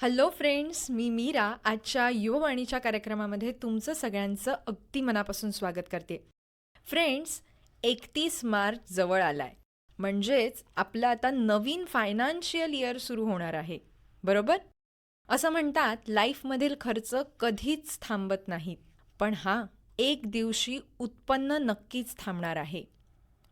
Hello friends मी मीरा. आजच्या युववाणीच्या कार्यक्रमामध्ये तुमचं सगळ्यांचं अगदी मनापासून स्वागत करते. फ्रेंड्स एकतीस मार्च जवळ आलाय. म्हणजेच आपलं आता नवीन फायनान्शियल इयर सुरू होणार आहे. बरोबर? असं म्हणतात लाईफमधील खर्च कधीच थांबत नाहीत पण हा एक दिवशी उत्पन्न नक्कीच थांबणार आहे.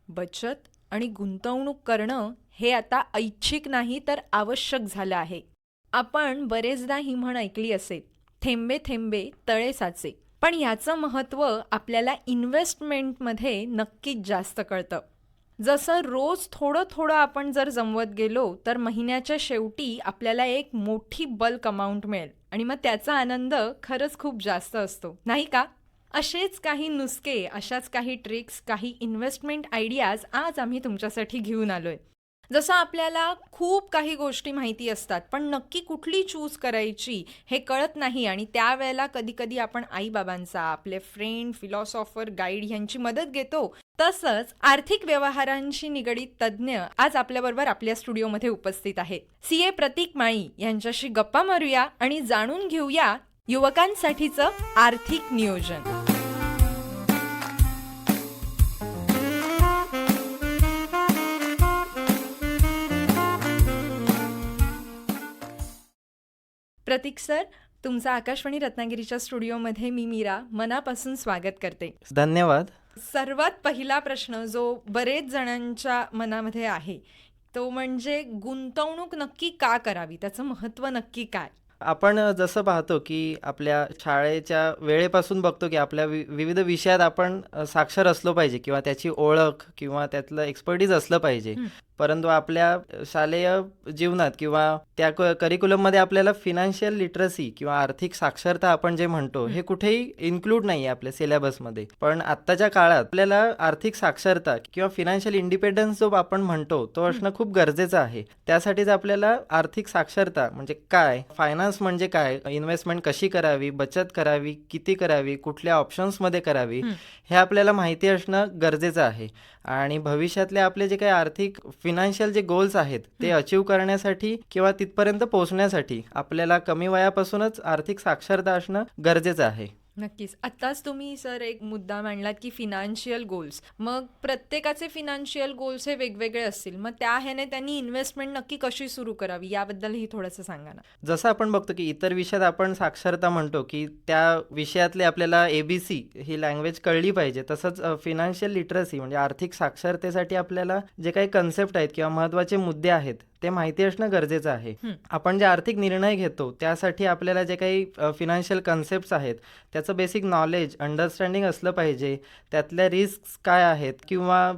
बचत आणि गुंतवणूक करणं हे आता ऐच्छिक नाही तर आवश्यक झालं आहे. आपण बरेचदा ही म्हण ऐकली असेल. थेंबे थेंबे तळे साचे. पण याचं महत्त्व आपल्याला इन्व्हेस्टमेंटमध्ये नक्कीच जास्त कळतं. जसं रोज थोडं थोडं आपण जर जमवत गेलो तर महिन्याच्या शेवटी आपल्याला एक मोठी बल्क अमाऊंट मिळेल. आणि मग त्याचा आनंद खरंच खूप जास्त असतो. नाही का? असेच काही नुसके अशाच काही ट्रिक्स काही इन्व्हेस्टमेंट आयडियाज आज आम्ही तुमच्यासाठी घेऊन आलोय. जसं आपल्याला खूप काही गोष्टी माहिती असतात पण नक्की कुठली चूज करायची हे कळत नाही आणि त्यावेळेला कधी कधी आपण आईबाबांचा आपले फ्रेंड फिलॉसॉफर गाईड यांची मदत घेतो. तसंच आर्थिक व्यवहारांशी निगडीत तज्ज्ञ आज आपल्याबरोबर आपल्या स्टुडिओमध्ये उपस्थित आहेत. सी ए प्रतीक माळी यांच्याशी गप्पा मारूया आणि जाणून घेऊया युवकांसाठीचं आर्थिक नियोजन. प्रतीक सर तुमचं आकाशवाणी रत्नागिरीच्या स्टुडिओमध्ये मी मीरा मनापासून स्वागत करते. धन्यवाद. सर्वात पहिला प्रश्न जो बरेच जणांच्या मनामध्ये आहे तो म्हणजे गुंतवणूक नक्की का करावी? त्याचं महत्त्व नक्की काय? आपण जसं पाहतो की आपल्या शाळेच्या वेळेपासून बघतो की आपल्या वि विविध विषयात आपण साक्षर असलो पाहिजे किंवा त्याची ओळख किंवा त्यातलं एक्सपर्टीज असलं पाहिजे. परंतु आपल्या शालेय जीवनात किंवा त्या करिक्युलममध्ये आपल्याला फिनान्शियल लिटरसी किंवा आर्थिक साक्षरता आपण जे म्हणतो हं. कुठेही इन्क्लूड नाही आहे आपल्या सिलेबसमध्ये पण आत्ताच्या काळात आपल्याला आर्थिक साक्षरता किंवा फिनान्शियल इंडिपेंडन्स जो आपण म्हणतो तो असणं खूप गरजेचं आहे त्यासाठीच आपल्याला आर्थिक साक्षरता म्हणजे काय फायनान्स म्हणजे काय इन्व्हेस्टमेंट कशी करावी बचत करावी किती करावी कुठल्या ऑप्शन्समध्ये करावी. हे आपल्याला माहिती असणं गरजेचं आहे आणि भविष्यातले आपले जे काही आर्थिक फिनान्शियल जे गोल्स आहेत ते अचीव करण्यासाठी किंवा तिथपर्यंत पोहोचण्यासाठी आपल्याला कमी वयापासूनच आर्थिक साक्षरता असणं गरजेचं आहे. नक्कीच. आत्ताच तुम्ही सर एक मुद्दा मांडलात की फिनान्शियल गोल्स मग प्रत्येकाचे फिनान्शियल गोल्स हे वेगवेगळे असतील. मग त्या ह्याने त्यांनी इन्व्हेस्टमेंट नक्की कशी सुरू करावी? याबद्दलही थोडंसं सांगा ना. जसं आपण बघतो की इतर विषयात आपण साक्षरता म्हणतो की त्या विषयातले आपल्याला एबीसी ही लँग्वेज कळली पाहिजे. तसंच फिनान्शियल लिटरसी म्हणजे आर्थिक साक्षरतेसाठी आपल्याला जे काही कन्सेप्ट आहेत किंवा महत्त्वाचे मुद्दे आहेत ते माहिती असणं गरजेचं आहे. आपण जे आर्थिक निर्णय घेतो त्यासाठी आपल्याला जे काही फिनान्शियल कन्सेप्ट्स आहेत त्याचं बेसिक नॉलेज अंडरस्टँडिंग असलं पाहिजे त्यातल्या रिस्क काय आहेत किंवा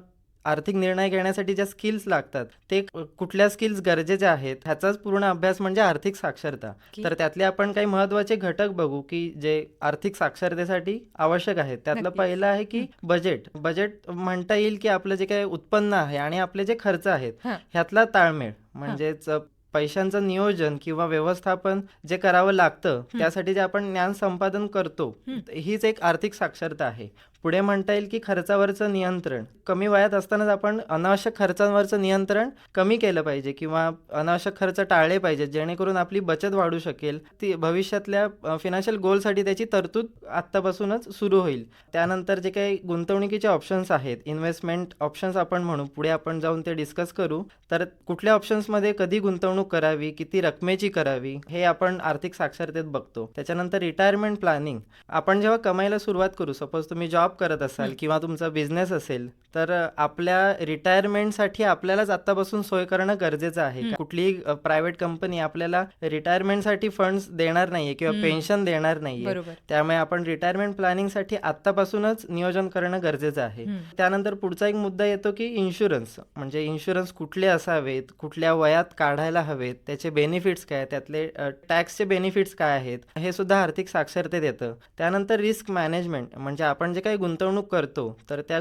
आर्थिक निर्णय घेण्यासाठी ज्या स्किल्स लागतात ते कुठल्या स्किल्स गरजेच्या आहेत ह्याचाच पूर्ण अभ्यास म्हणजे आर्थिक साक्षरता. तर त्यातले आपण काही महत्त्वाचे घटक बघू की जे आर्थिक साक्षरतेसाठी आवश्यक आहेत. त्यातलं. पहिलं आहे की बजेट बजेट म्हणता येईल की आपलं जे काही उत्पन्न आहे आणि आपले जे खर्च आहेत. ह्यातला ताळमेळ. म्हणजेच पैशांचं नियोजन किंवा व्यवस्थापन जे करावं लागतं त्यासाठी जे आपण ज्ञान संपादन करतो. हीच एक आर्थिक साक्षरता आहे. पुढे म्हणता येईल की खर्चावरचं नियंत्रण. कमी वयात असतानाच आपण अनावश्यक खर्चांवरचं नियंत्रण कमी केलं पाहिजे किंवा अनावश्यक खर्च टाळले पाहिजेत जेणेकरून आपली बचत वाढू शकेल. ती भविष्यातल्या फिनान्शियल गोलसाठी त्याची तरतूद आत्तापासूनच सुरू होईल. त्यानंतर जे काही गुंतवणुकीचे ऑप्शन्स आहेत इन्व्हेस्टमेंट ऑप्शन्स आपण म्हणू पुढे आपण जाऊन ते डिस्कस करू. तर कुठल्या ऑप्शन्समध्ये कधी गुंतवणूक करावी किती रकमेची करावी हे आपण आर्थिक साक्षरतेत बघतो. त्याच्यानंतर रिटायरमेंट प्लॅनिंग आपण जेव्हा कमाईला सुरुवात करू सपोज तुम्ही जॉब करत असाल किंवा तुमचा बिझनेस असेल तर आपल्या रिटायरमेंटसाठी आपल्यालाच आत्तापासून सोय करणं गरजेचं आहे. कुठलीही प्रायव्हेट कंपनी आपल्याला रिटायरमेंटसाठी फंड्स देणार नाहीये किंवा. पेन्शन देणार नाहीये. त्यामुळे आपण रिटायरमेंट प्लॅनिंगसाठी आत्तापासूनच नियोजन करणं गरजेचं आहे. त्यानंतर पुढचा एक मुद्दा येतो की इन्शुरन्स. म्हणजे इन्शुरन्स कुठले असावेत कुठल्या वयात काढायला हवेत त्याचे बेनिफिट्स काय त्यातले टॅक्सचे बेनिफिट्स काय आहेत हे सुद्धा आर्थिक साक्षरतेत येतं. त्यानंतर रिस्क मॅनेजमेंट. म्हणजे आपण जे काही गुंतवणूक करतो तर त्या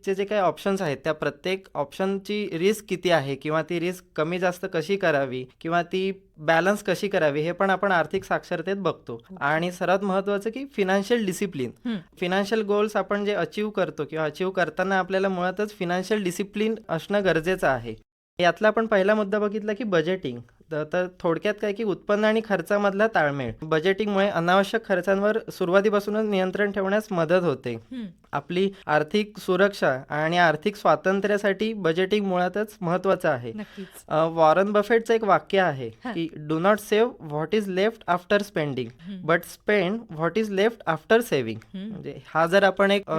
गुंतवणुकीचे जे काही ऑप्शन्स आहेत त्या प्रत्येक ऑप्शनची रिस्क किती आहे किंवा ती रिस्क कमी जास्त कशी करावी किंवा ती बॅलन्स कशी करावी हे पण आपण आर्थिक साक्षरतेत बघतो. आणि सर्वात महत्त्वाचं की फिनान्शियल डिसिप्लिन. फिनान्शियल गोल्स आपण जे अचीव करतो किंवा अचीव करताना आपल्याला मुळातच फिनान्शियल डिसिप्लिन असणं गरजेचं आहे. यातला आपण पहिला मुद्दा बघितला की बजेटिंग तर थोडक्यात काय की उत्पन्न आणि खर्चामधला ताळमेळ बजेटिंगमुळे अनावश्यक खर्चांवर सुरुवातीपासूनच नियंत्रण ठेवण्यास मदत होते. आपली आर्थिक सुरक्षा आणि आर्थिक स्वातंत्र्यासाठी बजेटिंग मुळातच महत्वाचं आहे वॉरन बफेटचं एक वाक्य आहे. की do not save what is left after spending but spend what is left after saving. म्हणजे हा जर आपण एक.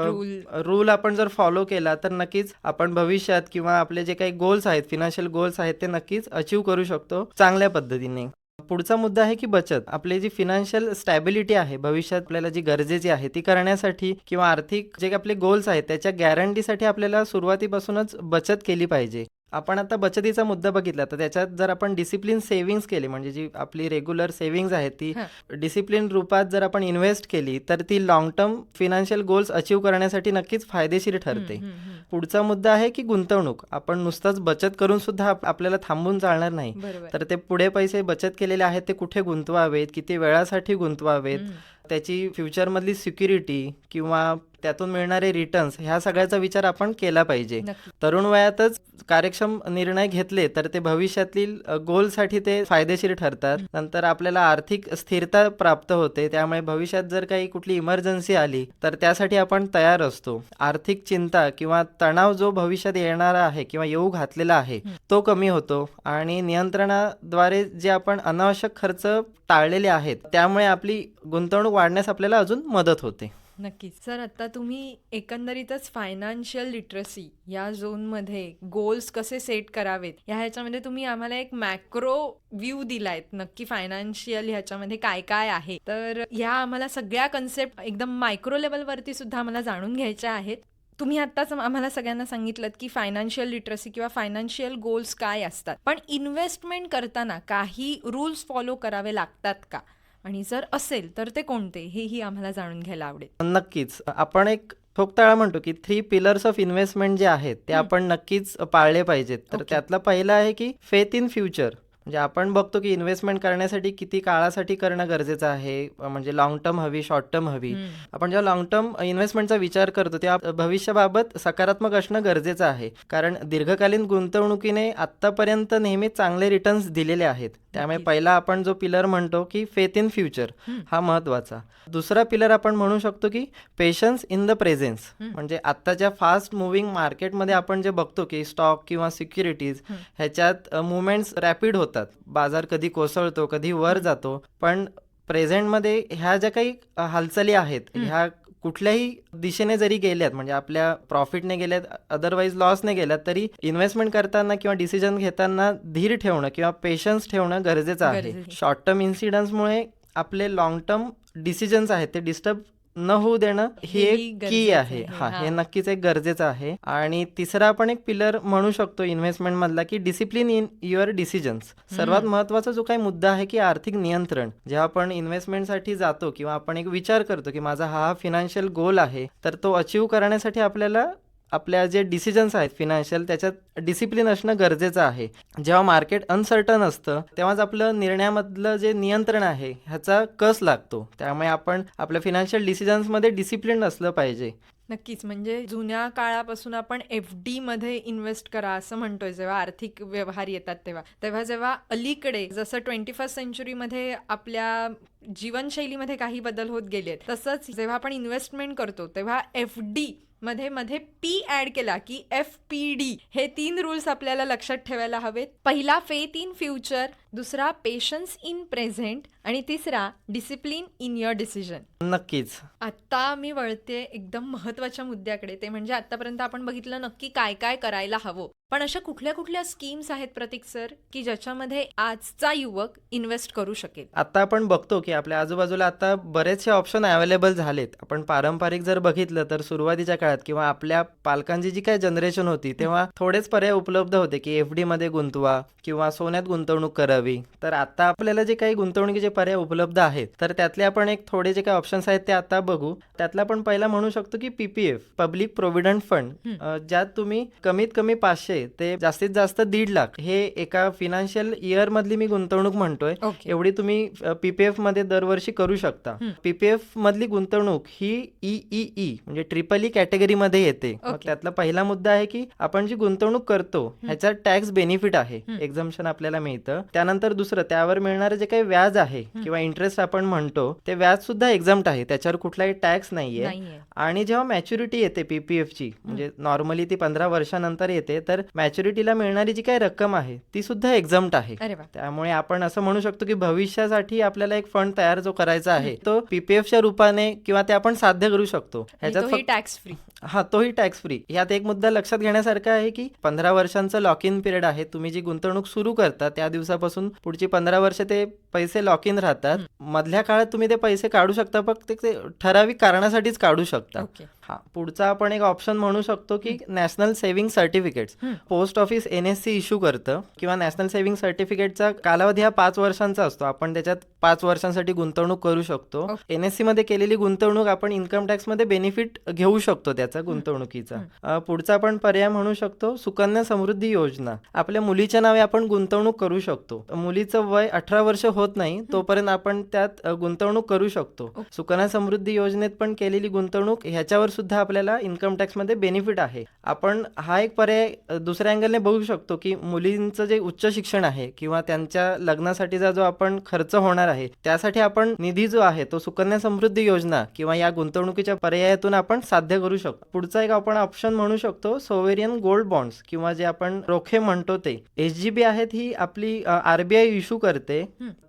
रूल आपण जर फॉलो केला तर नक्कीच आपण भविष्यात किंवा आपले जे काही गोल्स आहेत फिनान्शियल गोल्स आहेत ते नक्कीच अचीव करू शकतो चांगल्या पद्धतीने. पुढचा मुद्दा आहे की बचत. आपली जी फिनान्शियल स्टॅबिलिटी आहे भविष्यात आपल्याला जी गरजेची आहे ती करण्यासाठी किंवा आर्थिक जे आपले गोल्स आहेत त्याच्या गॅरंटीसाठी आपल्याला सुरुवातीपासूनच बचत केली पाहिजे. आपण आता बचतीचा मुद्दा बघितला तर त्याच्यात जर आपण डिसिप्लिन सेव्हिंग्स केली म्हणजे जी आपली रेग्युलर सेव्हिंग्स आहेत ती. डिसिप्लिन रूपात जर आपण इन्व्हेस्ट केली तर ती long term financial goals achieve करण्यासाठी नक्कीच फायदेशीर ठरते. पुढचा मुद्दा आहे की गुंतवणूक आपण नुसतंच बचत करून सुद्धा आप- आपल्याला थांबून चालणार नाही तर ते पुढे पैसे बचत केलेले आहेत ते कुठे गुंतवावेत किती वेळासाठी गुंतवावेत. त्याची फ्युचरमधली सिक्युरिटी किंवा त्यातून मिळणारे रिटर्न्स ह्या सगळ्याचा विचार आपण केला पाहिजे. तरुण वयातच कार्यक्षम निर्णय घेतले तर ते भविष्यातील गोलसाठी ते फायदेशीर ठरतात. नंतर आपल्याला आर्थिक स्थिरता प्राप्त होते. त्यामुळे भविष्यात जर काही कुठली इमर्जन्सी आली तर त्यासाठी आपण तयार असतो. आर्थिक चिंता किंवा तणाव जो भविष्यात येणारा आहे किंवा येऊ घातलेला आहे तो कमी होतो आणि नियंत्रणाद्वारे जे आपण अनावश्यक खर्च टाळलेले आहेत त्यामुळे आपली गुंतवणूक वाढण्यास आपल्याला अजून मदत होते. नक्कीच. सर आता तुम्ही एकंदरीतच फायनान्शियल लिटरसी या झोनमध्ये गोल्स कसे सेट करावेत या ह्याच्यामध्ये तुम्ही आम्हाला एक मॅक्रो व्ह्यू दिलायत नक्की फायनान्शियल ह्याच्यामध्ये काय काय आहे. तर ह्या आम्हाला सगळ्या कन्सेप्ट एकदम मायक्रो लेवलवरती सुद्धा आम्हाला जाणून घ्यायच्या आहेत. तुम्ही आत्ताच आम्हाला सगळ्यांना सांगितलं की फायनान्शियल लिटरसी किंवा फायनान्शियल गोल्स काय असतात. पण इन्व्हेस्टमेंट करताना काही रूल्स फॉलो करावे लागतात का? आणि जर असेल तर ते कोणते? हेही आम्हाला जाणून घ्यायला आवडेल. नक्कीच. आपण एक ठोकताळा म्हणतो की थ्री पिलर्स ऑफ इन्व्हेस्टमेंट जे आहेत ते आपण नक्कीच पाळले पाहिजेत. तर. त्यातला पहिला आहे की फेथ इन फ्युचर म्हणजे आपण बघतो की इन्व्हेस्टमेंट करण्यासाठी किती काळासाठी करणं गरजेचं आहे म्हणजे लॉंग टर्म हवी शॉर्ट टर्म हवी. आपण जेव्हा लॉंग टर्म इन्व्हेस्टमेंटचा विचार करतो तेव्हा भविष्याबाबत सकारात्मक असणं गरजेचं आहे कारण दीर्घकालीन गुंतवणुकीने आतापर्यंत नेहमी चांगले रिटर्न्स दिलेले आहेत त्यामुळे. पहिला आपण जो पिलर म्हणतो की फेथ इन फ्युचर. हा महत्त्वाचा दुसरा पिलर आपण म्हणू शकतो की पेशन्स इन द प्रेझेन्स. म्हणजे आत्ताच्या फास्ट मुव्हिंग मार्केटमध्ये आपण जे बघतो की स्टॉक किंवा सिक्युरिटीज. ह्याच्यात मुवमेंट्स रॅपिड होतात बाजार कधी कोसळतो कधी वर जातो पण प्रेझेंटमध्ये ह्या ज्या काही हालचाली आहेत. ह्या कुठल्याही दिशेने जरी गेल्यात म्हणजे आपल्या प्रॉफिटने गेल्यात अदरवाईज लॉसने गेल्यात तरी इन्व्हेस्टमेंट करताना किंवा डिसिजन घेताना धीर ठेवणं किंवा पेशन्स ठेवणं गरजेचं आहे गरजेचं आहे. शॉर्ट टर्म इन्सिडन्समुळे आपले लॉंग टर्म डिसिजन्स आहेत ते डिस्टर्ब न होऊ देणं ही एक की आहे. हा हा. नक्कीच एक गरजेचं आहे. आणि तिसरा आपण एक पिलर म्हणू शकतो इन्व्हेस्टमेंट मधला की डिसिप्लिन इन युअर डिसिजन्स सर्वात महत्त्वाचा जो काही मुद्दा आहे की आर्थिक नियंत्रण. जेव्हा आपण इन्व्हेस्टमेंटसाठी जातो किंवा आपण एक विचार करतो की माझा हा हा फिनान्शियल गोल आहे तर तो अचीव करण्यासाठी आपल्याला आपल्या जे डिसिजन्स आहेत फिनान्शियल त्याच्यात डिसिप्लिन असणं गरजेचं आहे. जेव्हा मार्केट अनसर्टन असतं तेव्हाच आपलं निर्णयामधलं जे नियंत्रण आहे ह्याचा कस लागतो? त्यामुळे आपण आपल्या फिनान्शियल डिसिजन्समध्ये डिसिप्लिन असलं पाहिजे. नक्कीच. म्हणजे जुन्या काळापासून आपण एफ डी मध्ये इन्व्हेस्ट करा असं म्हणतोय जेव्हा आर्थिक व्यवहार येतात तेव्हा. तेव्हा जेव्हा अलीकडे जसं ट्वेंटी फर्स्ट सेंचुरीमध्ये आपल्या जीवनशैलीमध्ये काही बदल होत गेले तसंच जेव्हा आपण इन्व्हेस्टमेंट करतो तेव्हा एफ डी मध्ये मध्ये पी ऍड केला की एफ पी डी हे तीन रूल्स आपल्याला लक्षात ठेवायला हवेत. पहिला फेथ इन फ्युचर दुसरा पेशन्स इन प्रेझेंट आणि तिसरा डिसिप्लिन इन युअर डिसिजन नक्कीच. आत्ता मी वळते एकदम महत्त्वाच्या मुद्द्याकडे. ते म्हणजे आतापर्यंत आपण बघितलं नक्की काय काय करायला हवं. पण अशा कुठल्या कुठल्या स्कीम्स आहेत प्रतीक सर की ज्याच्यामध्ये आजचा युवक इन्व्हेस्ट करू शकेल? आता आपण बघतो की आपल्या आजूबाजूला आता बरेचसे ऑप्शन अवेलेबल झालेत. आपण पारंपरिक जर बघितलं तर सुरुवातीच्या काळात किंवा आपल्या पालकांची जी काय जनरेशन होती तेव्हा थोडेच पर्याय उपलब्ध होते की एफ डी मध्ये गुंतवा किंवा सोन्यात गुंतवणूक करावी. तर आता आपल्याला जे काही गुंतवणुकीचे पर्याय उपलब्ध आहेत तर त्यातले आपण एक थोडे जे काही ऑप्शन्स आहेत ते आता बघू. त्यातला आपण पहिला म्हणू शकतो की पीपीएफ पब्लिक प्रोव्हिडंट फंड ज्यात तुम्ही कमीत कमी पाचशे ते जास्तीत जास्त दीड लाख हे एका फिनान्शियल इयर मधली मी गुंतवणूक म्हणतोय. एवढी तुम्ही पीपीएफमध्ये दरवर्षी करू शकता. पीपीएफ मधली गुंतवणूक ही ई म्हणजे ट्रिपल ई कॅटेगरीमध्ये येते. मग Okay. त्यातला पहिला मुद्दा आहे की आपण जी गुंतवणूक करतो ह्याच्यात टॅक्स बेनिफिट आहे. एक्झम्पन आपल्याला मिळतं. त्यानंतर त्यानंतर दुसरं त्यावर मिळणारं जे काही व्याज आहे किंवा इंटरेस्ट आपण म्हणतो ते व्याज सुद्धा एक्झाम्ट आहे. त्याच्यावर कुठलाही टॅक्स नाहीये. आणि जेव्हा मॅच्युरिटी येते पीपीएफ ची म्हणजे नॉर्मली ती पंधरा वर्षानंतर येते तर मॅच्युरिटीला मिळणारी जी काही रक्कम आहे ती सुद्धा एक्झाम्ट आहे. त्यामुळे आपण असं म्हणू शकतो की भविष्यासाठी आपल्याला एक फंड तयार जो करायचा आहे तो पीपीएफच्या रूपाने किंवा ते आपण साध्य करू शकतो. ह्याच्यात टॅक्स फ्री हा तोही टॅक्स फ्री यात एक मुद्दा लक्षात घेण्यासारखा आहे की पंधरा वर्षांचं लॉक इन पिरियड आहे तुम्ही जी गुंतवणूक सुरू करता त्या दिवसापासून पुढची पंधरा वर्ष ते पैसे लॉक इन राहतात. मधल्या काळात तुम्ही ते पैसे काढू शकता फक्त ते ठराविक कारणासाठीच काढू शकता. हा पुढचा आपण एक ऑप्शन म्हणू शकतो की नॅशनल सेव्हिंग सर्टिफिकेट्स हं. Post office N S C issue करतं किंवा नॅशनल सेव्हिंग सर्टिफिकेटचा कालावधी हा पाच वर्षांचा असतो. आपण त्याच्यात पाच वर्षांसाठी गुंतवणूक करू शकतो. एन एस सी मध्ये केलेली गुंतवणूक आपण इन्कम टॅक्समध्ये बेनिफिट घेऊ शकतो त्याचा गुंतवणुकीचा. पुढचा आपण पर्याय म्हणू शकतो सुकन्या समृद्धी योजना. आपल्या मुलीच्या नावे आपण गुंतवणूक करू शकतो. मुलीचं वय अठरा वर्ष होत नाही तोपर्यंत आपण त्यात गुंतवणूक करू शकतो. सुकन्या समृद्धी योजनेत पण केलेली गुंतवणूक ह्याच्यावर सुद्धा आपल्याला इन्कम टॅक्समध्ये बेनिफिट आहे. आपण हा एक पर्याय दुसऱ्या अँगलने बघू शकतो की मुलींचं जे उच्च शिक्षण आहे किंवा त्यांच्या लग्नासाठीचा जो आपण खर्च होणार आहे त्यासाठी आपण निधी जो आहे तो सुकन्या समृद्धी योजना किंवा या गुंतवणुकीच्या पर्यायातून आपण साध्य करू शकतो. पुढचा एक आपण ऑप्शन म्हणू शकतो सोवेरियन गोल्ड बॉन्ड्स किंवा जे आपण रोखे म्हणतो ते. एच जी बी आहेत ही आपली आरबीआय इश्यू करते.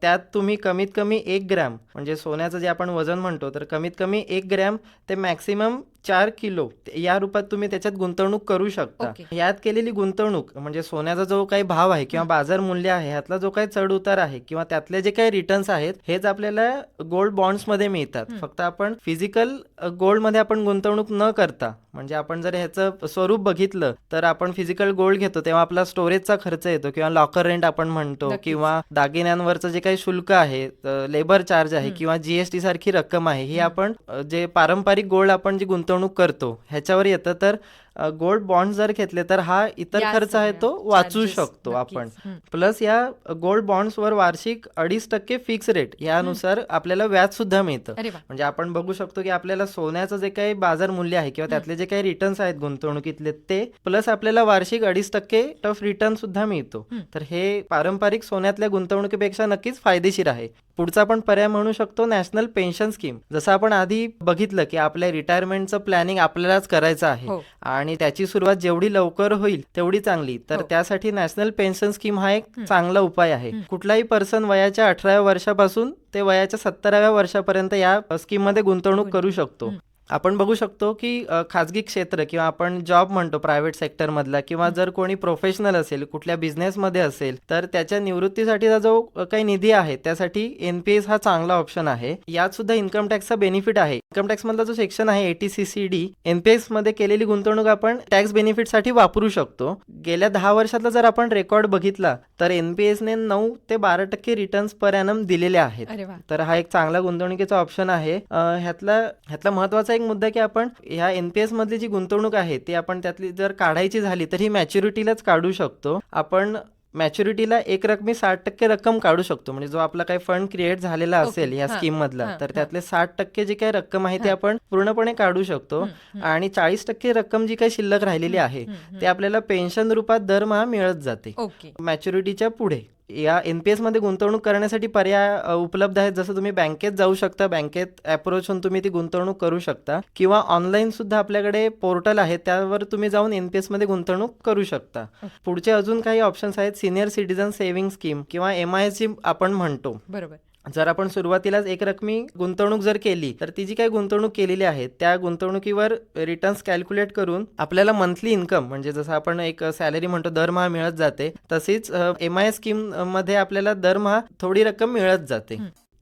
त्यात तुम्ही कमीत कमी एक ग्रॅम म्हणजे सोन्याचं जे आपण वजन म्हणतो तर कमीत कमी एक ग्रॅम ते मॅक्सिमम चार किलो या रूपात तुम्ही त्याच्यात गुंतवणूक करू शकता. यात केलेली गुंतवणूक म्हणजे सोन्याचा जो काही भाव आहे किंवा बाजार मूल्य आहे ह्यातला जो काही चढ उतार आहे किंवा त्यातले जे काही रिटर्न्स आहेत हेच आपल्याला गोल्ड बॉन्ड्समध्ये मिळतात. फक्त आपण फिजिकल गोल्डमध्ये आपण गुंतवणूक न करता म्हणजे आपण जर ह्याचं स्वरूप बघितलं तर आपण फिजिकल गोल्ड घेतो तेव्हा आपला स्टोरेजचा खर्च येतो किंवा लॉकर रेंट आपण म्हणतो. किंवा दागिन्यांवरचं जे काही शुल्क आहे लेबर चार्ज आहे किंवा जीएसटी सारखी रक्कम आहे ही आपण जे पारंपरिक गोल्ड आपण जी गुंतवणूक करतो. ह्याच्यावर येतं तर गोल्ड बॉन्ड जर घेतले तर हा इतर खर्च आहे तो वाचू शकतो. आपण. प्लस या गोल्ड बॉन्ड्सवर वार्षिक अडीच टक्के फिक्स रेट यानुसार आपल्याला व्याज सुद्धा मिळतं. म्हणजे आपण बघू शकतो की आपल्याला सोन्याचं जे काही बाजार मूल्य आहे किंवा त्यातले जे काही रिटर्न्स आहेत गुंतवणुकीतले ते प्लस आपल्याला वार्षिक अडीच टक्के टफ रिटर्न सुद्धा मिळतो. तर हे पारंपरिक सोन्यातल्या गुंतवणुकीपेक्षा नक्कीच फायदेशीर आहे. पुढचा आपण पर्याय म्हणू शकतो नॅशनल पेन्शन स्कीम. जसं आपण आधी बघितलं की आपल्या रिटायरमेंटचं प्लॅनिंग आपल्यालाच करायचं आहे. हो. आणि त्याची सुरुवात जेवढी लवकर होईल तेवढी चांगली. तर हो. त्यासाठी नॅशनल पेन्शन स्कीम हा एक चांगला उपाय आहे. कुठलाही पर्सन वयाच्या अठराव्या वर्षापासून ते वयाच्या सत्तराव्या वर्षापर्यंत या स्कीममध्ये गुंतवणूक. करू शकतो. आपण बघू शकतो की खाजगी क्षेत्र किंवा आपण जॉब म्हणतो प्रायव्हेट सेक्टर मधला किंवा जर कोणी प्रोफेशनल असेल कुठल्या बिझनेसमध्ये असेल तर त्याच्या निवृत्तीसाठीचा जो काही निधी आहे त्यासाठी एनपीएस हा चांगला ऑप्शन आहे. यात सुद्धा इन्कम टॅक्सचा बेनिफिट आहे. इन्कम टॅक्स मधला जो सेक्शन आहे एटीसीसीडी एनपीएसमध्ये केलेली गुंतवणूक आपण टॅक्स बेनिफिटसाठी वापरू शकतो. गेल्या दहा वर्षातला जर आपण रेकॉर्ड बघितला तर एनपीएस ने नऊ ते बारा टक्के रिटर्न्स पर दिलेले आहेत. तर हा एक चांगला गुंतवणुकीचा ऑप्शन आहे. ह्यातला ह्यातला महत्त्वाचा एक मुद्दा की आपण ह्या एनपीएस मधली जी गुंतवणूक आहे ती आपण त्यातली जर काढायची झाली तर ही मॅच्युरिटीलाच काढू शकतो. आपण मॅच्युरिटीला एक रकमी साठ टक्के रक्कम काढू शकतो. म्हणजे जो आपला काही फंड क्रिएट झालेला. असेल या स्कीम मधला तर. त्यातले साठ टक्के जी काही रक्कम आहे ती आपण पूर्णपणे काढू शकतो. आणि चाळीस टक्के रक्कम जी काही शिल्लक राहिलेली आहे ते आपल्याला पेन्शन रूपात दरमहा मिळत जाते. मॅच्युरिटीच्या पुढे. या एनपीएसमध्ये गुंतवणूक करण्यासाठी पर्याय उपलब्ध आहेत. जसं तुम्ही बँकेत जाऊ शकता बँकेत अप्रोच होऊन तुम्ही ती गुंतवणूक करू शकता. किंवा ऑनलाईन सुद्धा आपल्याकडे पोर्टल आहे त्यावर तुम्ही जाऊन एनपीएसमध्ये गुंतवणूक करू शकता. पुढचे अजून काही ऑप्शन्स आहेत. सिनियर सिटीजन सेव्हिंग स्कीम किंवा एम आय जी आपण म्हणतो. बरोबर. जर आपण सुरुवातीलाच एक रकमी गुंतवणूक जर केली तर ती जी काही गुंतवणूक केलेली आहे त्या गुंतवणुकीवर रिटर्न्स कॅल्क्युलेट करून आपल्याला मंथली इन्कम म्हणजे जसं आपण एक सॅलरी म्हणतो दरमहा मिळत जाते तशीच एम आय स्कीममध्ये आपल्याला दरमहा थोडी रक्कम मिळत जाते.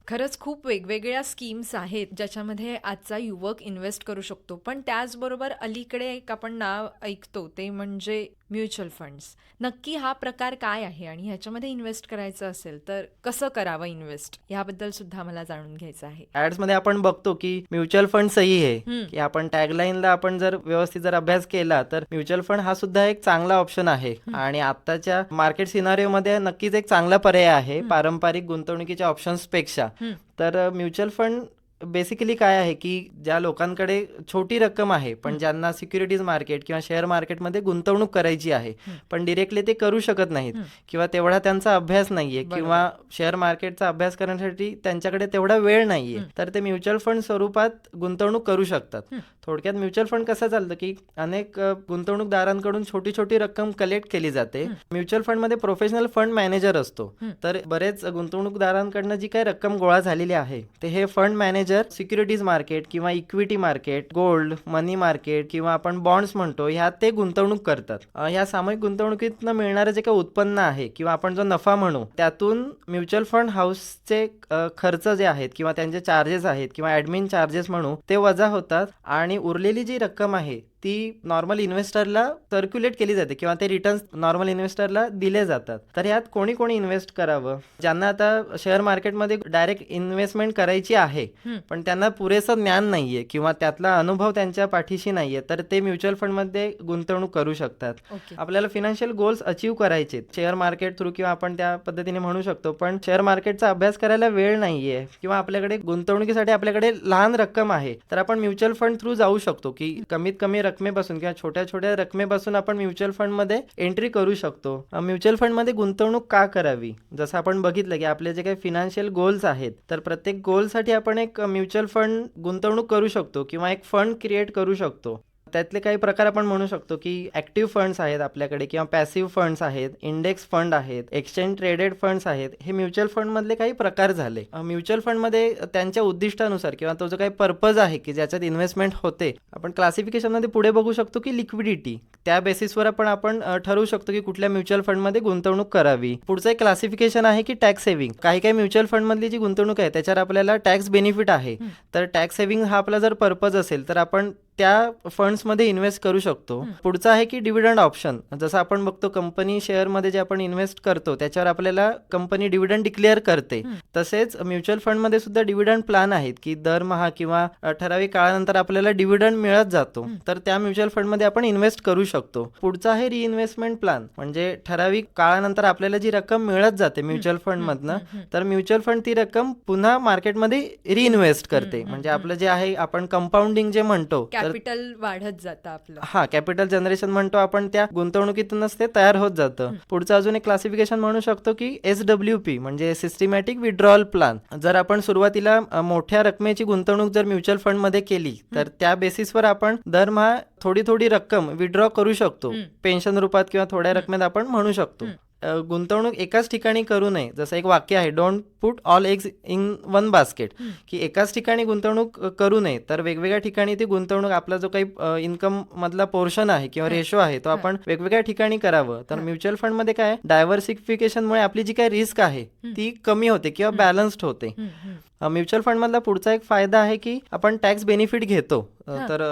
खरंच खूप वेगवेगळ्या स्कीम्स आहेत ज्याच्यामध्ये आजचा युवक इन्व्हेस्ट करू शकतो. पण त्याचबरोबर अलीकडे एक आपण नाव ऐकतो ते म्हणजे म्युच्युअल फंड्स. नक्की हा प्रकार काय आहे आणि ह्याच्यामध्ये इन्व्हेस्ट करायचं असेल तर कसं करावं इन्व्हेस्ट? याबद्दल सुद्धा मला जाणून घ्यायचं आहे. ऍड्समध्ये आपण बघतो की म्युच्युअल फंड सही आहे. की आपण टॅगलाईनला आपण जर व्यवस्थित जर अभ्यास केला तर म्युच्युअल फंड हा सुद्धा एक चांगला ऑप्शन आहे. आणि आताच्या मार्केट सिनारिओ मध्ये नक्कीच एक चांगला पर्याय आहे पारंपरिक गुंतवणुकीच्या ऑप्शन्सपेक्षा. तर म्युच्युअल फंड बेसिकली काय आहे की ज्या लोकांकडे छोटी रक्कम आहे पण ज्यांना सिक्युरिटीज मार्केट किंवा शेअर मार्केटमध्ये गुंतवणूक करायची आहे. पण डिरेक्टली ते करू शकत नाहीत. किंवा तेवढा त्यांचा अभ्यास नाहीये. किंवा शेअर मार्केटचा अभ्यास करण्यासाठी त्यांच्याकडे तेवढा वेळ नाहीये. तर ते म्युच्युअल फंड स्वरूपात गुंतवणूक करू शकतात. थोडक्यात म्युच्युअल फंड कसं चालतं की अनेक गुंतवणूकदारांकडून छोटी छोटी रक्कम कलेक्ट केली जाते. म्युच्युअल फंडमध्ये प्रोफेशनल फंड मॅनेजर असतो. तर बरेच गुंतवणूकदारांकडनं जी काही रक्कम गोळा झालेली आहे ते हे फंड मॅनेजर सिक्युरिटीज मार्केट किंवा equity market gold money market किंवा आपण बॉन्ड्स म्हणतो ह्या ते गुंतवणूक करतात. ह्या सामूहिक गुंतवणुकीतनं मिळणारं जे काही उत्पन्न आहे किंवा आपण जो नफा म्हणू त्यातून म्युच्युअल फंड हाऊसचे खर्च जे आहेत किंवा त्यांचे चार्जेस आहेत किंवा ऍडमिन चार्जेस म्हणू ते वजा होतात आणि उरलेली जी रक्कम आहे ती नॉर्मल इन्व्हेस्टरला सर्क्युलेट केली जाते किंवा ते रिटर्न्स नॉर्मल इन्व्हेस्टरला दिले जातात. तर यात कोणी कोणी इन्व्हेस्ट करावं? ज्यांना आता शेअर मार्केटमध्ये डायरेक्ट इन्व्हेस्टमेंट करायची आहे. पण त्यांना पुरेसं ज्ञान नाहीये किंवा त्यातला अनुभव त्यांच्या पाठीशी नाहीये तर ते म्युच्युअल फंडमध्ये गुंतवणूक करू शकतात. आपल्याला फिनान्शियल गोल्स अचीव करायचे शेअर मार्केट थ्रू किंवा आपण त्या पद्धतीने म्हणू शकतो पण शेअर मार्केटचा अभ्यास करायला वेळ नाहीये किंवा आपल्याकडे गुंतवणुकीसाठी आपल्याकडे लहान रक्कम आहे तर आपण म्युच्युअल फंड थ्रू जाऊ शकतो की कमीत कमी रकमेपासून किंवा छोट्या छोट्या रकमेपासून आपण म्युच्युअल फंडमध्ये एंट्री करू शकतो. म्युच्युअल फंडमध्ये गुंतवणूक का करावी? जसं आपण बघितलं की आपले जे काही फिनान्शियल गोल्स आहेत तर प्रत्येक गोलसाठी आपण एक म्युच्युअल फंड गुंतवणूक करू शकतो किंवा एक फंड क्रिएट करू शकतो. त्यातले काही प्रकार आपण म्हणू शकतो की ऍक्टिव्ह फंड्स आहेत आपल्याकडे किंवा पॅसिव्ह फंड्स आहेत इंडेक्स फंड आहेत एक्सचेंज ट्रेडेड फंड्स आहेत हे म्युच्युअल फंडमधले काही प्रकार झाले. म्युच्युअल फंडमध्ये त्यांच्या उद्दिष्टानुसार किंवा तो जो काही पर्पज आहे की ज्याच्यात इन्व्हेस्टमेंट होते आपण क्लासिफिकेशनमध्ये पुढे बघू शकतो की लिक्विडिटी त्या बेसिसवर आपण आपण ठरवू शकतो की कुठल्या म्युच्युअल फंडमध्ये गुंतवणूक करावी. पुढचं एक क्लासिफिकेशन आहे की टॅक्स सेव्हिंग काही काही म्युच्युअल फंडमधली जी गुंतवणूक आहे त्याच्यावर आपल्याला टॅक्स बेनिफिट आहे. तर टॅक्स सेव्हिंग हा आपला जर पर्पज असेल तर आपण त्या फंड्समध्ये इन्व्हेस्ट करू शकतो. पुढचं आहे की डिव्हिडंड ऑप्शन जसं आपण बघतो कंपनी शेअरमध्ये जे आपण इन्व्हेस्ट करतो त्याच्यावर आपल्याला कंपनी डिव्हिडंड डिक्लेअर करते. तसेच म्युच्युअल फंडमध्ये सुद्धा डिव्हिडंड प्लॅन आहेत की दरमहा किंवा ठराविक काळानंतर आपल्याला डिव्हिडंड मिळत जातो. तर त्या म्युच्युअल फंडमध्ये आपण इन्व्हेस्ट करू शकतो. पुढचा आहे रिइन्व्हेस्टमेंट प्लॅन म्हणजे ठराविक काळानंतर आपल्याला जी रक्कम मिळत जाते म्युच्युअल फंडमधनं. तर म्युच्युअल फंड ती रक्कम पुन्हा मार्केटमध्ये रिइन्व्हेस्ट करते. म्हणजे. आपलं जे आहे आपण कंपाऊंडिंग जे म्हणतो तर कॅपिटल वाढत जातं आपलं. हा कॅपिटल जनरेशन म्हणतो आपण त्या गुंतवणुकीतूनच ते तयार होत जातं. पुढचं अजून एक क्लासिफिकेशन म्हणू शकतो की एस डब्ल्यू पी म्हणजे सिस्टमॅटिक विड्रॉल प्लॅन जर आपण सुरुवातीला मोठ्या रकमेची गुंतवणूक जर म्युच्युअल फंडमध्ये केली तर त्या बेसिसवर आपण दरमहा थोडी थोडी रक्कम विड्रॉ करू शकतो. पेन्शन रूपात किंवा थोड्या रकमेत आपण म्हणू शकतो. गुंतवणूक एकाच ठिकाणी करू नये जसं एक वाक्य आहे don't put all eggs in one basket. की एकाच ठिकाणी गुंतवणूक करू नये तर वेगवेगळ्या ठिकाणी ती गुंतवणूक आपला जो काही इन्कम मधला पोर्शन आहे किंवा. रेशो आहे तो. आपण वेगवेगळ्या ठिकाणी करावं तर. म्युच्युअल फंडमध्ये काय डायव्हर्सिफिकेशनमुळे आपली जी काही रिस्क आहे. ती कमी होते किंवा. बॅलन्स्ड होते. म्युच्युअल फंडमधला पुढचा एक फायदा आहे की आपण टॅक्स बेनिफिट घेतो. तर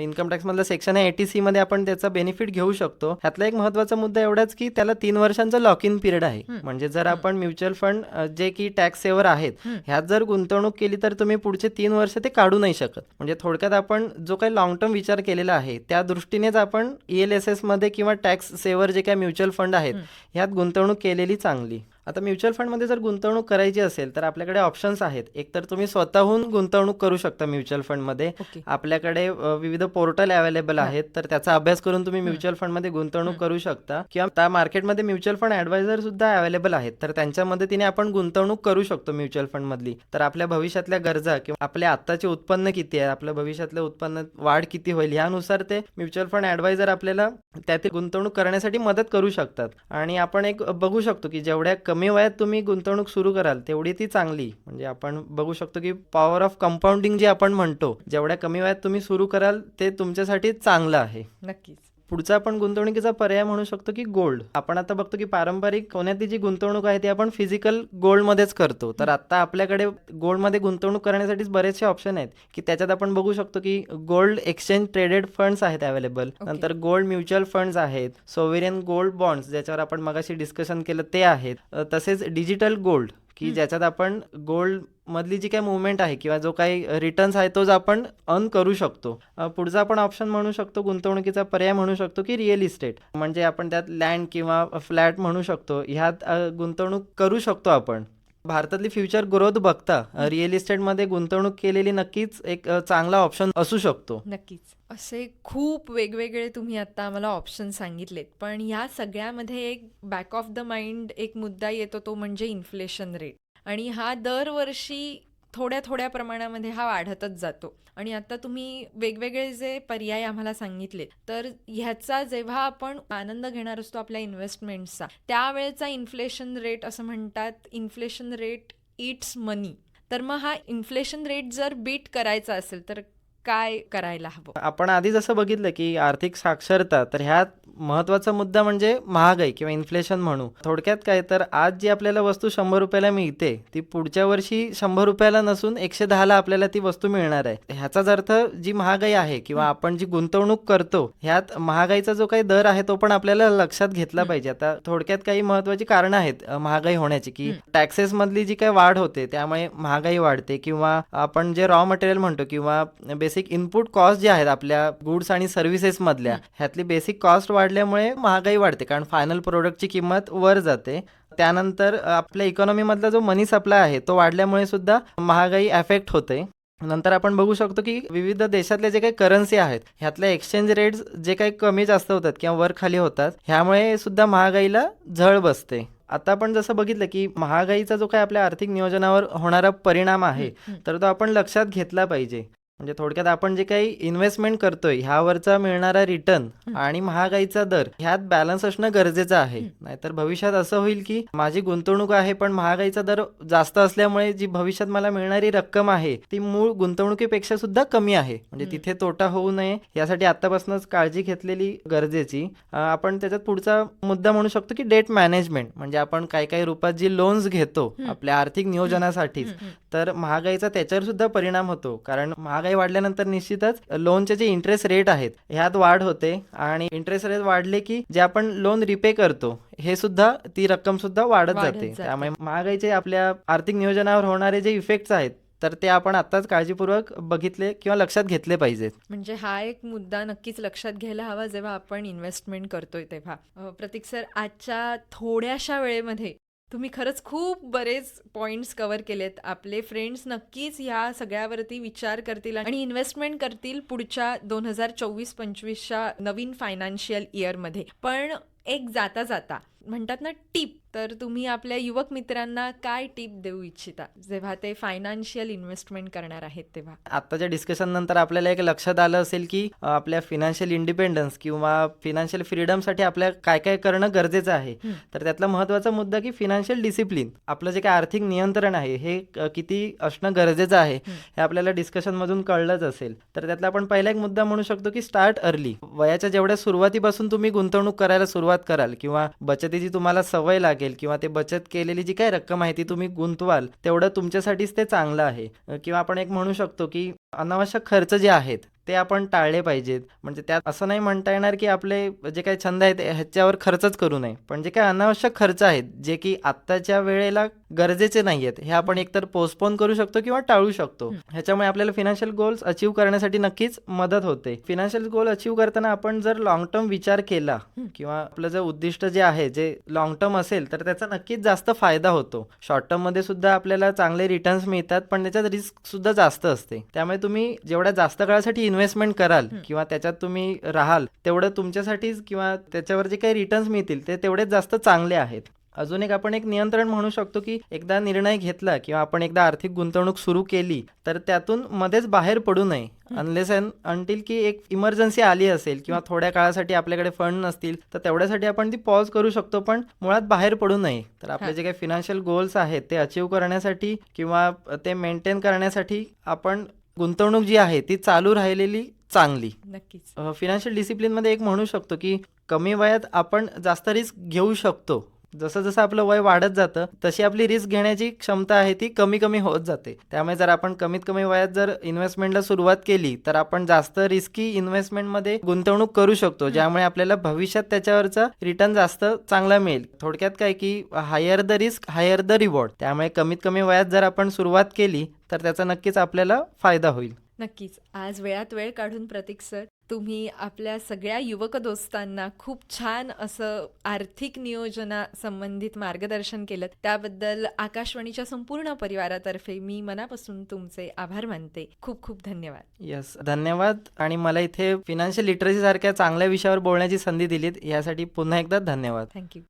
इन्कम टॅक्स मधलं सेक्शन आहे एटीसी मध्ये आपण त्याचा बेनिफिट घेऊ शकतो ह्यातला एक महत्त्वाचा मुद्दा एवढाच की त्याला तीन वर्षांचा लॉक इन पिरियड आहे. म्हणजे जर आपण म्युच्युअल फंड जे की टॅक्स सेवर आहेत. ह्यात जर गुंतवणूक केली तर तुम्ही पुढचे तीन वर्ष ते काढू नाही शकत म्हणजे थोडक्यात आपण जो काही लॉंग टर्म विचार केलेला आहे त्या दृष्टीनेच आपण ई एल एस एसमध्ये किंवा टॅक्स सेवर जे काही म्युच्युअल फंड आहेत. ह्यात गुंतवणूक केलेली चांगली आता म्युच्युअल फंडमध्ये जर गुंतवणूक करायची असेल तर आपल्याकडे ऑप्शन्स आहेत. एक तर तुम्ही स्वतःहून गुंतवणूक करू शकता म्युच्युअल फंडमध्ये. ओके. आपल्याकडे विविध पोर्टल अवेलेबल. आहेत तर त्याचा अभ्यास करून तुम्ही म्युच्युअल फंडमध्ये गुंतवणूक. करू शकता. किंवा त्या मार्केटमध्ये म्युच्युअल फंड ऍडवायझर सुद्धा अवेलेबल आहेत तर त्यांच्या मदतीने आपण गुंतवणूक करू शकतो म्युच्युअल फंड मधली तर आपल्या भविष्यातल्या गरजा किंवा आपल्या आत्ताचे उत्पन्न किती आहे आपल्या भविष्यातलं उत्पन्न वाढ किती होईल ह्यानुसार ते म्युच्युअल फंड ऍडवायझर आपल्याला त्यातील गुंतवणूक करण्यासाठी मदत करू शकतात. आणि आपण एक बघू शकतो की जेवढ्या कमी वयात तुम्ही गुंतवणूक सुरू कराल तेवढी ती चांगली. म्हणजे आपण बघू शकतो की पॉवर ऑफ कंपाऊंडिंग जे आपण म्हणतो जेवढ्या कमी वयात तुम्ही सुरू कराल ते तुमच्यासाठी चांगलं आहे. नक्कीच. पुढचा आपण गुंतवणुकीचा पर्याय म्हणू शकतो की गोल्ड. आपण आता बघतो की पारंपरिक सोन्यातली जी गुंतवणूक आहे ती आपण फिजिकल गोल्डमध्येच करतो. तर आता आपल्याकडे गोल्डमध्ये गुंतवणूक करण्यासाठीच बरेचसे ऑप्शन आहेत की त्याच्यात आपण बघू शकतो की गोल्ड एक्सचेंज ट्रेडेड फंड्स आहेत अवेलेबल Okay. नंतर गोल्ड म्युच्युअल फंड्स आहेत सोवेरियन गोल्ड बॉन्ड्स ज्याच्यावर आपण मगाशी डिस्कशन केलं ते आहेत. तसेच डिजिटल गोल्ड की. ज्याच्यात आपण गोल्ड मधली जी काही मुवमेंट आहे किंवा जो काही रिटर्न्स आहे तोच आपण अर्न करू शकतो. पुढचा आपण ऑप्शन म्हणू शकतो गुंतवणुकीचा पर्याय म्हणू शकतो की रिअल इस्टेट. म्हणजे आपण त्यात लँड किंवा फ्लॅट म्हणू शकतो ह्यात गुंतवणूक करू शकतो आपण. भारतातली फ्युचर ग्रोथ बघता रिअल इस्टेटमध्ये गुंतवणूक केलेली नक्कीच एक चांगला ऑप्शन असू शकतो. नक्कीच. असे खूप वेगवेगळे तुम्ही आता आम्हाला ऑप्शन सांगितलेत. पण या सगळ्यामध्ये एक बॅक ऑफ द माइंड एक मुद्दा येतो तो म्हणजे इन्फ्लेशन रेट आणि हा दरवर्षी थोड्या थोड्या प्रमाणामध्ये हा वाढतच जातो. आणि आता तुम्ही वेगवेगळे जे पर्याय आम्हाला सांगितले तर ह्याचा जेव्हा आपण आनंद घेणार असतो आपल्या इन्व्हेस्टमेंटचा त्यावेळेचा इन्फ्लेशन रेट असं म्हणतात इन्फ्लेशन रेट इट्स मनी तर मग हा इन्फ्लेशन रेट जर बीट करायचा असेल तर काय करायला हवं? आपण आधी जसं बघितलं की आर्थिक साक्षरता तर ह्यात महत्त्वाचा मुद्दा म्हणजे महागाई किंवा इन्फ्लेशन म्हणू. थोडक्यात काय तर आज जी आपल्याला वस्तू शंभर रुपयाला मिळते ती पुढच्या वर्षी शंभर रुपयाला नसून एकशे दहाला आपल्याला ती वस्तू मिळणार आहे. ह्याचाच अर्थ जी महागाई आहे किंवा आपण जी गुंतवणूक करतो ह्यात महागाईचा जो काही दर आहे तो पण आपल्याला लक्षात घेतला पाहिजे. आता थोडक्यात काही महत्वाची कारणं आहेत महागाई होण्याची की टॅक्सेस मधली जी काही वाढ होते त्यामुळे महागाई वाढते किंवा आपण जे रॉ मटेरियल म्हणतो किंवा बेसिक इनपुट कॉस्ट जे आहेत आपल्या गुड्स आणि सर्व्हिसेस मधल्या ह्यातली बेसिक कॉस्ट वाढल्यामुळे महागाई वाढते. कारण फायनल प्रोडक्टची किंमत वर जाते. त्यानंतर आपल्या इकॉनॉमीमधला जो मनी सप्लाय आहे तो वाढल्यामुळे सुद्धा महागाई अफेक्ट होते. नंतर आपण बघू शकतो की विविध देशातले जे काही करन्सी आहेत ह्यातले एक्सचेंज रेट्स जे काही कमी जास्त होतात किंवा वर खाली होतात ह्यामुळे सुद्धा महागाईला झळ बसते. आता आपण जसं बघितलं की महागाईचा जो काही आपल्या आर्थिक नियोजनावर होणारा परिणाम आहे तर तो आपण लक्षात घेतला पाहिजे. म्हणजे थोडक्यात आपण जे काही इन्व्हेस्टमेंट करतोय ह्यावरचा मिळणारा रिटर्न आणि महागाईचा दर ह्यात बॅलन्स असणं गरजेचं आहे. नाहीतर भविष्यात असं होईल की माझी गुंतवणूक आहे पण महागाईचा दर जास्त असल्यामुळे जी भविष्यात मला मिळणारी रक्कम आहे ती मूळ गुंतवणुकीपेक्षा सुद्धा कमी आहे. म्हणजे तिथे तोटा होऊ नये यासाठी आतापासूनच काळजी घेतलेली गरजेची. आपण त्याच्यात पुढचा मुद्दा म्हणू शकतो की डेट मॅनेजमेंट म्हणजे आपण काही काही रूपात जी लोन्स घेतो आपल्या आर्थिक नियोजनासाठीच तर महागाईचा त्याच्यावर सुद्धा परिणाम होतो. कारण महागाई वाढल्यानंतर निश्चितच लोनचे जे इंटरेस्ट रेट आहेत ह्यात वाढ होते. आणि इंटरेस्ट रेट वाढले की जे आपण लोन रिपे करतो हे सुद्धा ती रक्कम सुद्धा वाढत जाते. त्यामुळे महागाईचे आपल्या आर्थिक नियोजनावर होणारे जे इफेक्ट्स आहेत तर ते आपण आताच काळजीपूर्वक बघितले किंवा लक्षात घेतले पाहिजेत. म्हणजे हा एक मुद्दा नक्कीच लक्षात घ्यायला हवा जेव्हा आपण इन्व्हेस्टमेंट करतोय तेव्हा. प्रतीक सर आजच्या थोड्याशा वेळेमध्ये तुम्ही खरंच खूप बरेच पॉइंट्स कव्हर केलेत. आपले फ्रेंड्स नक्कीच ह्या सगळ्यावरती विचार करतील आणि इन्व्हेस्टमेंट करतील पुढच्या दोन हजार चोवीस पंचवीसच्या नवीन फायनान्शियल इयरमध्ये पण एक जाता जाता म्हणतात ना टीप. तर तुम्ही आपल्या युवक मित्रांना काय टीप देऊ इच्छिता? जेव्हा ते फायनान्शियल इन्व्हेस्टमेंट करणार आहेत तेव्हा. आत्ताच्या डिस्कशन नंतर आपल्याला एक लक्षात आलं असेल की आपल्या फिनान्शियल इंडिपेंडन्स किंवा फिनान्शियल फ्रीडमसाठी आपल्या काय काय करणं गरजेचं आहे. तर त्यातला महत्त्वाचा मुद्दा की फिनान्शियल डिसिप्लिन आपलं जे काय आर्थिक नियंत्रण आहे हे किती असणं गरजेचं आहे हे आपल्याला डिस्कशनमधून कळलंच असेल. तर त्यातला आपण पहिला एक मुद्दा म्हणू शकतो की स्टार्ट अर्ली वयाच्या जेवढ्या सुरुवातीपासून तुम्ही गुंतवणूक करायला सुरुवात कराल किंवा बचतीची तुम्हाला सवय लागेल किंवा ते बचत केलेली जी काही रक्कम आहे ती तुम्ही गुंतवाल तेवढं तुमच्यासाठीच ते चांगलं आहे. किंवा आपण एक म्हणू शकतो की अनावश्यक खर्च जे आहेत ते आपण टाळले पाहिजेत. म्हणजे त्यात असं नाही म्हणता येणार की आपले जे काही छंद आहेत ह्याच्यावर खर्चच करू नये. पण जे काही अनावश्यक खर्च आहेत जे की आत्ताच्या वेळेला गरजेचे नाही आहेत हे आपण एकतर पोस्टपोन करू शकतो किंवा टाळू शकतो. ह्याच्यामुळे आपल्याला फिनान्शियल गोल्स अचीव करण्यासाठी नक्कीच मदत होते. फिनान्शियल गोल अचीव करताना आपण जर लॉंग टर्म विचार केला किंवा आपलं जर उद्दिष्ट जे आहे जे लॉंग टर्म असेल तर त्याचा नक्कीच जास्त फायदा होतो. शॉर्ट टर्ममध्ये सुद्धा आपल्याला चांगले रिटर्न्स मिळतात पण त्याच्यात रिस्क सुद्धा जास्त असते. त्यामुळे तुम्ही जेवढ्या जास्त काळासाठी इन्व्हेस्टमेंट कराल किंवा त्याच्यात तुम्ही राहाल तेवढं तुमच्यासाठीच किंवा त्याच्यावर जे काही रिटर्न्स मिळतील ते तेवढेच जास्त चांगले आहेत. अजून एक आपण एक नियंत्रण म्हणू शकतो की एकदा निर्णय घेतला किंवा आपण एकदा आर्थिक गुंतवणूक सुरू केली तर त्यातून मध्येच बाहेर पडू नये. अनलेस अँड अंटील की एक इमर्जन्सी आली असेल किंवा थोड्या काळासाठी आपल्याकडे फंड नसतील तर तेवढ्यासाठी आपण ती पॉज करू शकतो पण मुळात बाहेर पडू नये. तर आपले जे काही फिनान्शियल गोल्स आहेत ते अचीव करण्यासाठी किंवा ते मेंटेन करण्यासाठी आपण गुंतवणूक जी आहे ती चालू राहिलेली चांगली. नक्कीच. फिनान्शियल डिसिप्लिनमध्ये एक म्हणू शकतो की कमी वयात आपण जास्त रिस्क घेऊ शकतो. जसं जसं आपलं वय वाढत जातं तशी आपली रिस्क घेण्याची क्षमता आहे ती कमी कमी होत जाते. त्यामुळे जर आपण कमीत कमी वयात जर इन्व्हेस्टमेंटला सुरुवात केली तर आपण जास्त रिस्की इन्व्हेस्टमेंटमध्ये गुंतवणूक करू शकतो ज्यामुळे आपल्याला भविष्यात त्याच्यावरचा रिटर्न जास्त चांगला मिळेल. थोडक्यात काय की higher the risk higher the reward त्यामुळे कमीत कमी वयात जर आपण सुरुवात केली तर त्याचा नक्कीच आपल्याला फायदा होईल. नक्कीच. आज वेळात वेळ काढून प्रतीक सर तुम्ही आपल्या सगळ्या युवक दोस्तांना खूप छान असं आर्थिक नियोजना संबंधित मार्गदर्शन केलं. त्याबद्दल आकाशवाणीच्या संपूर्ण परिवारातर्फे मी मनापासून तुमचे आभार मानते. खूप खूप धन्यवाद. येस धन्यवाद. आणि मला इथे फिनान्शियल लिटरसी सारख्या चांगल्या विषयावर बोलण्याची संधी दिलीत. यासाठी पुन्हा एकदा धन्यवाद. थँक्यू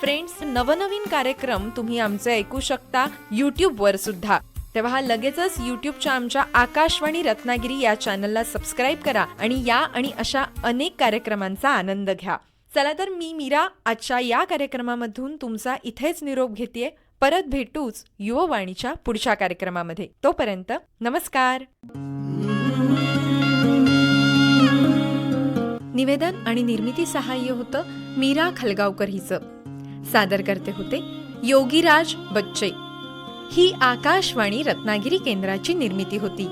फ्रेंड्स नवनवीन कार्यक्रम तुम्ही आमचे ऐकू शकता. यूट्यूबवर सुद्धा. तेव्हा लगेचच युट्यूबच्या आमच्या आकाशवाणी रत्नागिरी या चॅनलला सबस्क्राईब करा आणि या आणि अशा अनेक कार्यक्रमांचा आनंद घ्या. चला तर मी मीरा आजच्या या कार्यक्रमामधून तुमचा इथेच निरोप घेते परत भेटूच युववाणीच्या पुढच्या कार्यक्रमामध्ये. तोपर्यंत नमस्कार. निवेदन आणि निर्मिती सहाय्य होतं मीरा खलगावकर हिचं सादर करते होते योगीराज बच्चे. ही आकाशवाणी रत्नागिरी केंद्राची निर्मिती होती.